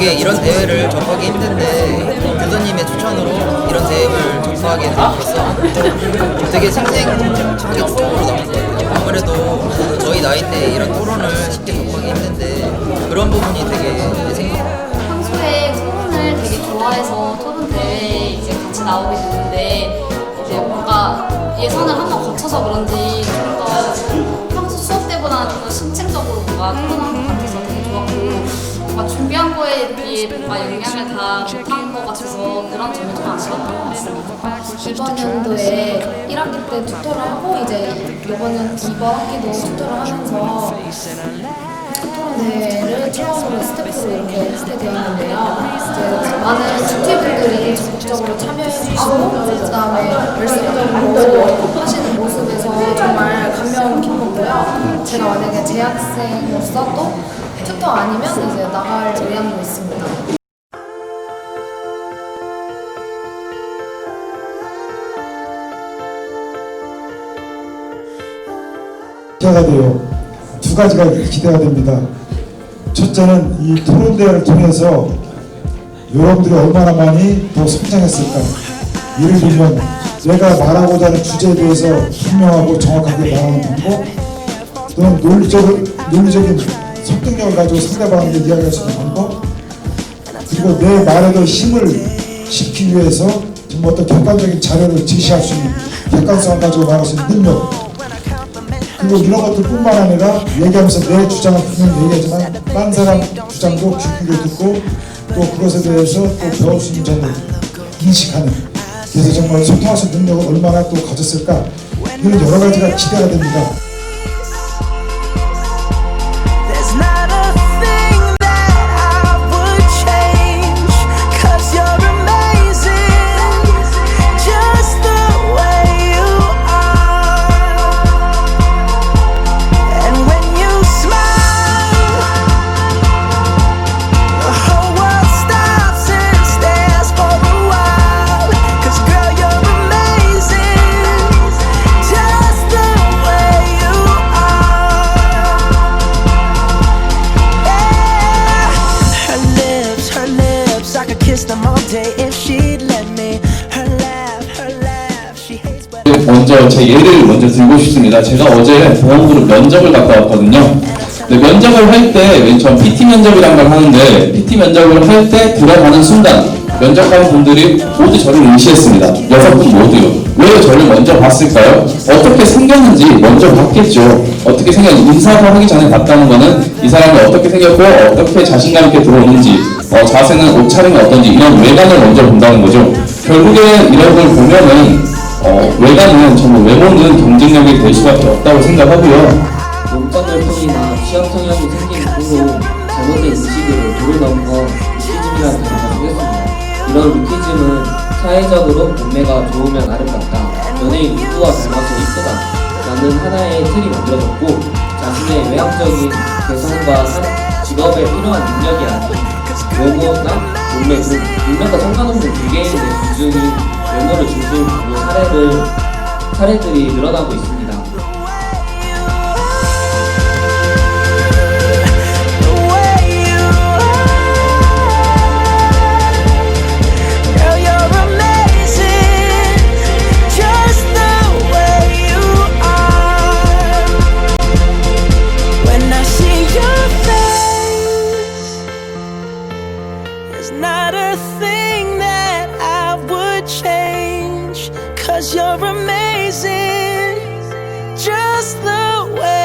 되게 이런 대회를 접하기 힘든데 교수님의 추천으로 이런 대회를 접하게 되어서 되게 생생하게 같이 나오게 됐는데 이제 뭔가 예선을 한번 거쳐서 그런지 좀 더 평소 수업 때보다 좀더 심층적으로 뭔가 토론한 것 같아서 되게 좋았고 뭔가 준비한 거에 비해 뭔가 영향을 다 못한 것 같아서 그런 점이 좀 아쉬웠던 것 같습니다. 이번 연도에 1학기 때 투표를 하고 이제 이번 연 이번 학기도 투표를 하면서 토론 대회 스태프로 이렇게 하게 되었는데요. 이제 많은 주티분들이 적극적으로 참여해주시고 그다음에 열성적으로 하시는 모습에서 정말 감명 깊었고요. 제가 만약에 재학생으로서 또 투표 아니면 이제 나갈 의향도 있습니다. 기대가 돼요. 두 가지가 기대가 됩니다. 첫째는 이 토론대회를 통해서 여러분들이 얼마나 많이 더 성장했을까. 예를 들면 내가 말하고자 하는 주제에 대해서 분명하고 정확하게 말하는 방법 또는 논리적인, 논리적인 설득력을 가지고 상대방에게 이야기할 수 있는 방법 그리고 내 말에도 힘을 싣기 위해서 정말 어떤 객관적인 자료를 제시할 수 있는 객관성을 가지고 말할 수 있는 능력 그리고 이런 것들 뿐만 아니라 얘기하면서 내 주장을 분명히 얘기하지만 딴 사람 주장도 귀 기울여 듣고 또 그것에 대해서 또 배울 수 있는 점을 인식하는 그래서 정말 소통할 수 있는 능력을 얼마나 또 가졌을까 이런 여러 가지가 기대가 됩니다. 먼저 제 예를 먼저 들고 싶습니다. 제가 어제 보험그룹 면접을 갔다 왔거든요. 네, 면접을 할 때, 맨 처음 PT 면접이란 걸 하는데, PT 면접을 할 때 들어가는 순간, 면접하는 분들이 모두 저를 의시했습니다. 여섯 분 모두요. 왜 저를 먼저 봤을까요? 어떻게 생겼는지 먼저 봤겠죠. 어떻게 생겼는지, 인사도 하기 전에 봤다는 거는 이 사람이 어떻게 생겼고, 어떻게 자신감 있게 들어오는지, 어, 자세는 옷차림이 어떤지, 이런 외관을 먼저 본다는 거죠. 결국에 이런 걸 보면은, 어, 외관은 정말 외모는 경쟁력이 될 수밖에 없다고 생각하고요. 몸짱 열풍이나 취향 성향이 생긴 이후로 잘못된 인식으로 루키즘이라는 단어를 쓰겠습니다. 이런 루키즘은 사회적으로 몸매가 좋으면 아름답다, 연예인 누구와 닮아서 이쁘다 라는 하나의 틀이 만들어졌고 자신의 외향적인 개성과 사- 직업에 필요한 능력이 아닌 외모나 몸매 등 능력과 상관없는 개개인의 기준이 외모를 중심으로 사례를, 사례들이 늘어나고 있습니다. You're amazing, just the way